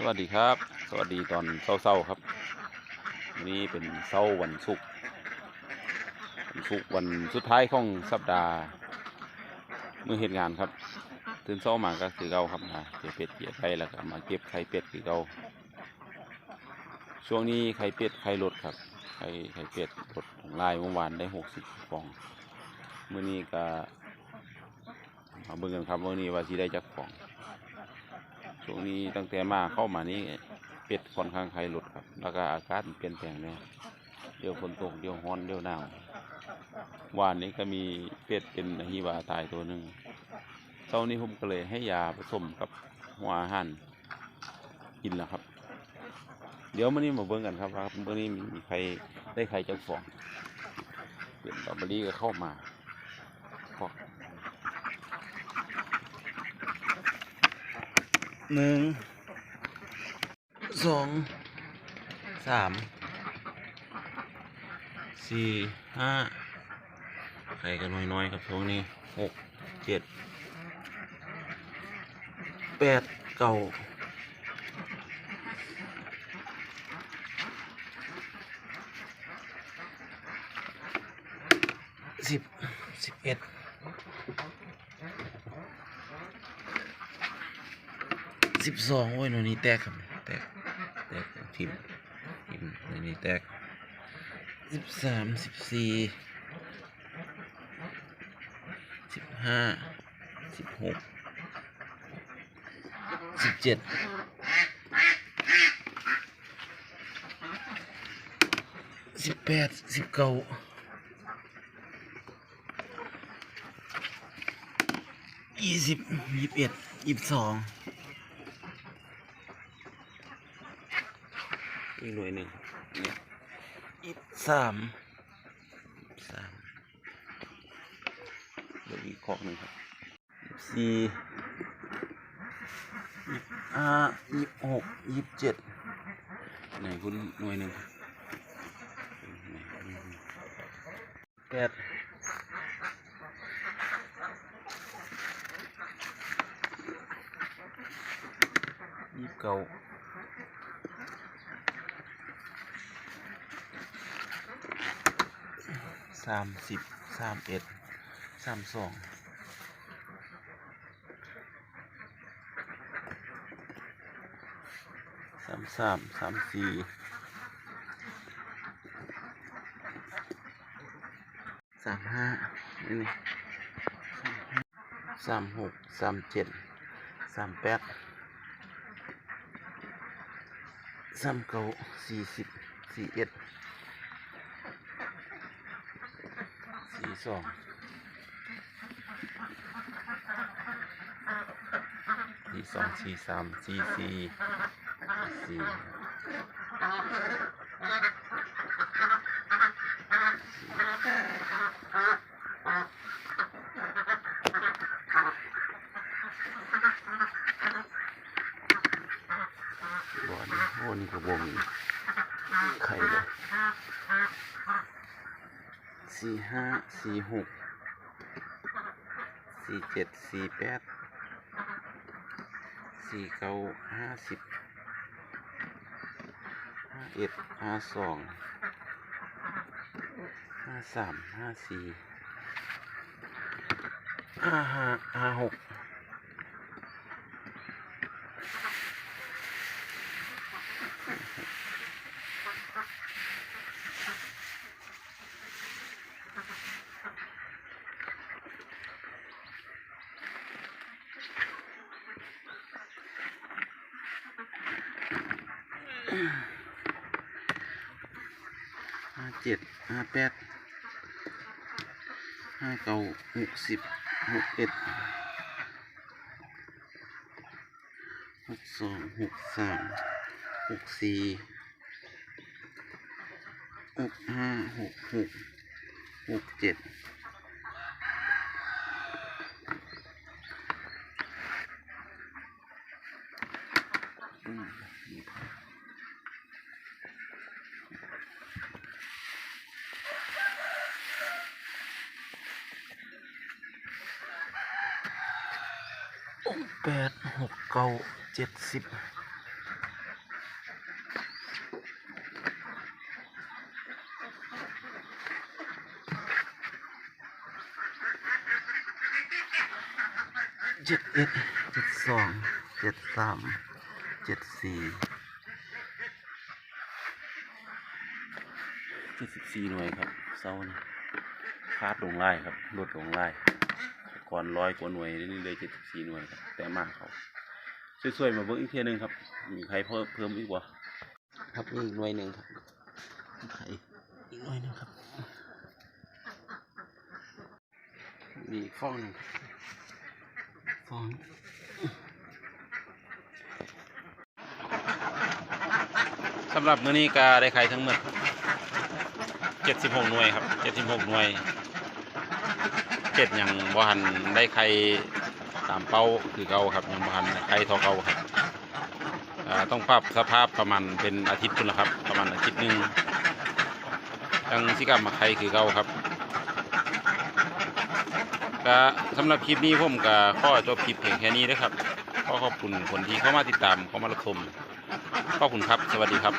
สวัสดีครับ สวัสดีตอนเช้าๆครับนนี้เป็นเช้าวันศุกร์วันศุกร์วันสุดท้ายของสัปดาห์มือเหตุงานครับ ตื่นเช้ามาก็คือเก่าครับนะเก็บเป็ดเกี่ยไข่แล้วก็มาเก็บไข่เป็ดคือเก่าช่วงนี้ไข่เป็ดไข่ลดครับไข่ไข่เป็ดลดของลายเมื่อวานได้หกสิบฟองมื้อนี้ก็มาเบิ่งกันครับว่านี้ว่าสิได้จักฟอง ช่วงนี้ตั้งแต่มาเข้ามานี้เป็ดค่อนข้างไข่หลุดครับ แล้วก็อากาศเปลี่ยนแปลงเนี่ยเดี๋ยวฝนตกเดี๋ยวร้อนเดี๋ยวหนาววานนี้ก็มีเป็ดเป็นฮีวาตายตัวหนึ่งเช้านี้ผมก็เลยให้ยาผสมกับหัวอาหารกินแล้วครับ เดี๋ยวมื่อนี้มาเบิ่งกันครับว่าเมื่อนี้มีใครได้ใครจักฟองเป็นดอกมะลิก็เข้ามาพอก หนึ่งสองสามสี่ห้าใครกันน้อยๆครับช่วงนี้หกเจ็ดแปดเก้าสิบสิบเอ็ด สิบสองโอ้ยหน่วยนี้แตกครับแตกแตกทิมทิมหน่วยนี้แตกสิบสามสิบสี่สิบห้าสิบหกสิบเจ็ดสิบแปดสิบเก้ายี่สิบยี่สิบเอ็ดยี่สิบสอง อีกหน่วยหนึ่งอีกสามสามเดี๋ยวอีกขอกหนึ่งครับสี่ยี่ห้ายี่หกยี่เจ็ดไหนคุณหน่วยหนึ่งแปดยี่เก้า สามสิบสามเอ็ดสามสองสามสามสามสี่สามห้านี่นี่สามหกสามเจ็ดสามแปดสามเก้าสี่สิบสี่เอ็ด สีสองสี่สองสีสามสีสี่สี่บอลโอนี่ก็บ่มีใครเลย สี่ห้าสี่หกสี่เจ็ดสี่แปดสี่เก้าห้าสิบห้าเอ็ดห้าสองห้าสามห้าสี่ห้าห้าห้าหก ห้าเจ็ดห้าแปดห้าเก้าหกสิบหกเอ็ดหกสองหกสามหกสี่หกห้าหกหกหกเจ็ดอืม แปดหกเก้าเจ็ดสิบเจ็ดเอ็ดเจ็ดสองเจ็ดสามเจ็ดสี่เจ็ดสิบสี่หน่วยครับเซานี่คาดลงไล่ครับลดลงไล่ ก่อนร้อยกว่าหน่วยนี่เลยเจ็ดสิบสี่หน่วยครับแต่มากเขาช่วยๆมาเบิ่งอีกเทียหนึงครับ มีใครเพิ่มเพิ่มอีกบ่ครับนี่อีกหน่วยหนึ่งครับใครอีกหน่วยหนึ่งครับมีอีกฟองหนึ่งครับฟองสำหรับมื้อนี้ก็ได้ไข่ทั้งหมด76 หน่วยครับ 76 หน่วย เจ็ดยังบ่หันได้ไข่ตามเป้าคือเก่าครับยังบ่หันได้ไข่ท่าเก่าครับต้องปรับสภาพประมาณเป็นอาทิตย์พุ่นละครับ ประมาณอาทิตย์หนึ่งยังสิกลับมาไข่คือเก่าครับก็สำหรับคลิปนี้ผมก็ข้อจบคลิปเพียงแค่นี้นะครับขอขอบคุณคนที่เข้ามาติดตามเข้ามารับชมขอบคุณครับ สวัสดีครับ